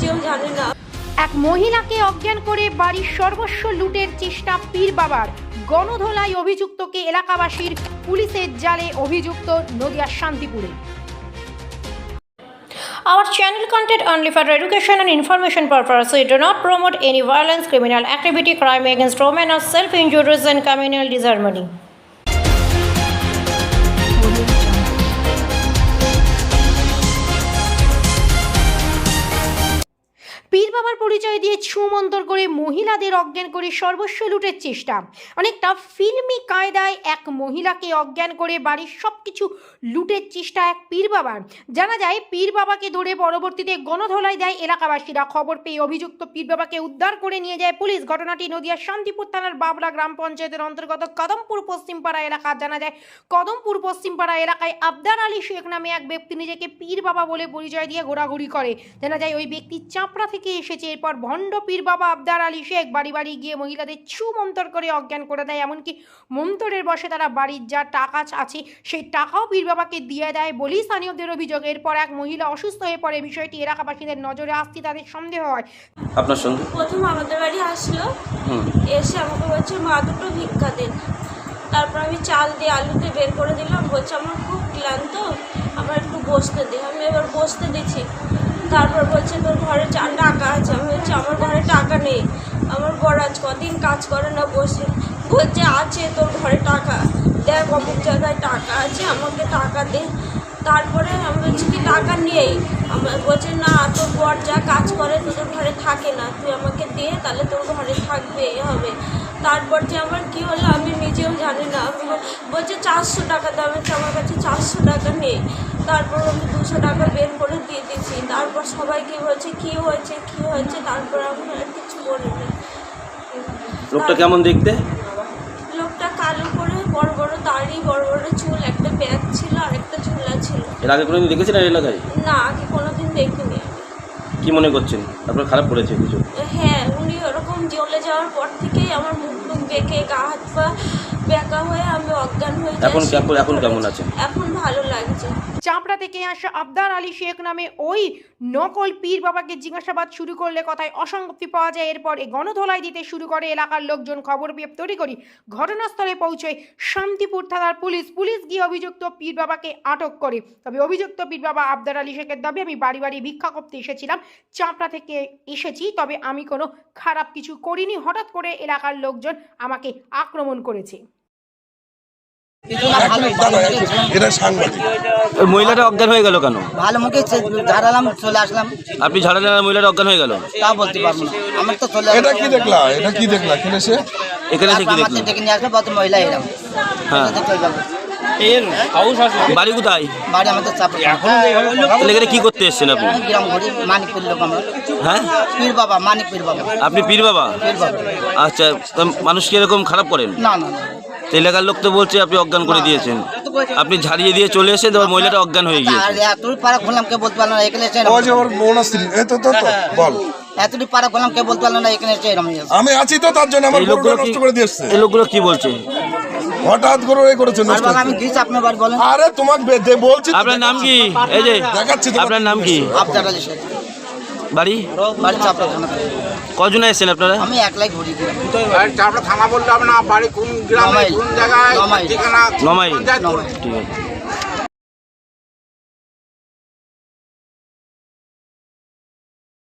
নিজেও জানি না এক মহিলাকে অজ্ঞান করে বাড়ির সর্বস্ব লুটের চেষ্টা পীর বাবার গণধোলায় অভিযুক্তকে এলাকাবাসীর পুলিশের জালে অভিযুক্ত নদিয়ার শান্তিপুরে Our channel content only for education and information purpose. We do not promote any violence, criminal activity, crime against women, or self-injuries and communal disharmony. বাবার পরিচয় দিয়ে ছুমন্তর করে মহিলাদের অজ্ঞান করে সর্বস্ব লুটের চেষ্টা। অনেকটা ফিল্মি কায়দায় এক মহিলাকে অজ্ঞান করে বাড়ির সব কিছু লুটের চেষ্টা এক পীর বাবার। জানা যায়, পীর বাবাকে ধরে পরবর্তীতে গণধলাই দেয় এলাকাবাসীরা। খবর পেয়ে অভিযুক্ত পীর বাবাকে উদ্ধার করে নিয়ে যায় পুলিশ। ঘটনাটি নদিয়ার শান্তিপুর থানার বাবলা গ্রাম পঞ্চায়েতের অন্তর্গত কদমপুর পশ্চিমপাড়া এলাকা জানা যায়। কদমপুর পশ্চিমপাড়া এলাকায় আবদার আলী শেখ নামে এক ব্যক্তি নিজেকে পীর বাবা বলে পরিচয় দিয়ে ঘোরাঘুরি করে। জানা যায়, ওই ব্যক্তি চাপড়া থেকে এসেছে। এরপর ভণ্ড পীর বাবা আবদার আলী শেখ বাড়ি বাড়ি গিয়ে মহিলাদের ছু মন্তর করে অজ্ঞান করে দেয়। এমনকি মন্তরের বসে তারা বাড়ির যা টাকা আছে সেই টাকাও পীর বাবাকে দিয়ে দেয় বলেই স্থানীয়দের অভিযোগ। এরপর এক মহিলা অসুস্থ হয়ে পড়ে। বিষয়টি এলাকাবাসীদের নজরে আসতে তাদের সন্দেহ হয়। আপনার সঙ্গে? প্রথম আমাদের বাড়ি আসলো। এসে আমাকে বলছে মা দুটো ভিক্ষা দেন। তারপর আমি চাল দিয়ে আলুতে বের করে দিলাম। বলছে আমার খুব ক্লান্ত আমার একটু বসতে দে। আমি এবার বসতে দিচ্ছি। তারপর বলছে, তোর ঘরে চার টাকা আছে। আমি বলছি, আমার ঘরে টাকা নেই। আমার বড় আজ কদিন কাজ করে না বসে। বলছে, আছে, তোর ঘরে টাকা। দেখ, অমুক জায়গায় টাকা আছে, আমাকে টাকা দে। তারপরে আমি বলছি, কি টাকা নেই? আমার বলছে, না, তোর বর যা কাজ করে, তোদের ঘরে থাকে না। তুই আমাকে দে, তাহলে তোর ঘরে থাকবে, এ হবে। তারপর যে আমার কী হলো, আমি নিজেও জানি না। আমি বলছে, চারশো টাকা আছে আমার কাছে চারশো টাকা নেই। তারপর আমি দুশো টাকা বের করে দিয়ে তারপর সবাইকে বলছে কি হয়েছে কি হয়েছে তারপর আমি আর কিছু বলিনি লোকটা কেমন দেখতে? লোকটা কালো করে বড় বড় দাড়ি বড় বড় চুল একটা ব্যাগ ছিল আর একটা ঝোলা ছিল। এর আগে কোনোদিন দেখেছেন এই এলাকায়? না আগে কোনোদিন দেখিনি। কি মনে করছেন? আপনার খারাপ পড়েছে কিছু? হ্যাঁ উনি ওরকম জ্বলে যাওয়ার পর থেকেই আমার মুখ টুক দেখে গা হাত পা বেঁকা হয়ে আমি অজ্ঞান হয়ে যাই এখন কেমন- এখন কেমন আছেন? এখন ভালো লাগছে। চাপড়া থেকে আসা আবদার আলী শেখ নামে ওই নকল পীর বাবাকে জিজ্ঞাসাবাদ শুরু করলে কথায় অসঙ্গতি পাওয়া যায়। এরপর এই গণধোলাই দিতে শুরু করে এলাকার লোকজন খবর পেয়ে তৈরি করি ঘটনাস্থলে পৌঁছয় শান্তিপুর থানার পুলিশ। পুলিশ গিয়ে অভিযুক্ত পীর বাবাকে আটক করে। তবে অভিযুক্ত পীর বাবা আবদার আলী শেখের দাবি আমি বাড়ি বাড়ি ভিক্ষা করতে এসেছিলাম চাপড়া থেকে এসেছি তবে আমি কোনো খারাপ কিছু করিনি। হঠাৎ করে এলাকার লোকজন আমাকে আক্রমণ করেছে। এটা সাংবাদিক। ওই মহিলাটা অজ্ঞান হয়ে গেল কেন? ভালো মুখে সে- ঝাড়ালাম চলে আসলাম। আপনি ঝাড়া দেওয়ার মহিলাটা অজ্ঞান হয়ে গেল? তা বলতে পারব না। আমার তো চলে এটা কি দেখলা? এটা কি দেখলা? কিনে সে এখানে এসে কি আমার দেখলেন? ডেকে নিয়ে আসলো কত মহিলা এলাম। হ্যাঁ। যাব বাড়ি কোথায়? বাড়ি আমাদের চাপ। তাহলে এখানে কি করতে এসেছেন আপনি? গ্রাম ঘুরি মানিকপুর লোক আমরা। হ্যাঁ? পীর বাবা আপনি পীর বাবা? পীর বাবা। আচ্ছা তা মানুষকে এরকম খারাপ করেন? না না না। তো এলাকার লোক তো বলছে আপনি অজ্ঞান করে দিয়েছেন। আপনি ঝাড়িয়ে দিয়ে চলে এসে তারপর মহিলাটা অজ্ঞান হয়ে আর গিয়েছে এতটুকু পাড়া খুললাম কে বলতে পারল না এখানে এসে ও যে ওর বোনা স্ত্রী এই তো তো তো বল। এতটুকু পাড়া খুললাম কে বলতে পারল না এখানে এসে আমি আছি তো তার জন্য আমার এই লোকগুলো কি নষ্ট করে দিয়ে এসছে। এই লোকগুলো কি বলছে? হঠাৎ করে এই করেছে আর নষ্ট বাবা আমি করেছে। গিয়েছি আপনার বাড়ি বলেন। আরে তোমাকে বে- দে- বলছি তো, আপনার নাম কি? এই যে দেখাচ্ছি তোমাকে। আপনার নাম কি? আবদার আলী শেখ বাড়ি? বাড়ি চাপড়া কজনে এসেছেন আপনারা? আমি একলাই ঘুরি। গেলাম চাপড়া থানা বললে হবে না বাড়ি কোন গ্রামে কোন জায়গায় নমাইল। ঠিক আছে।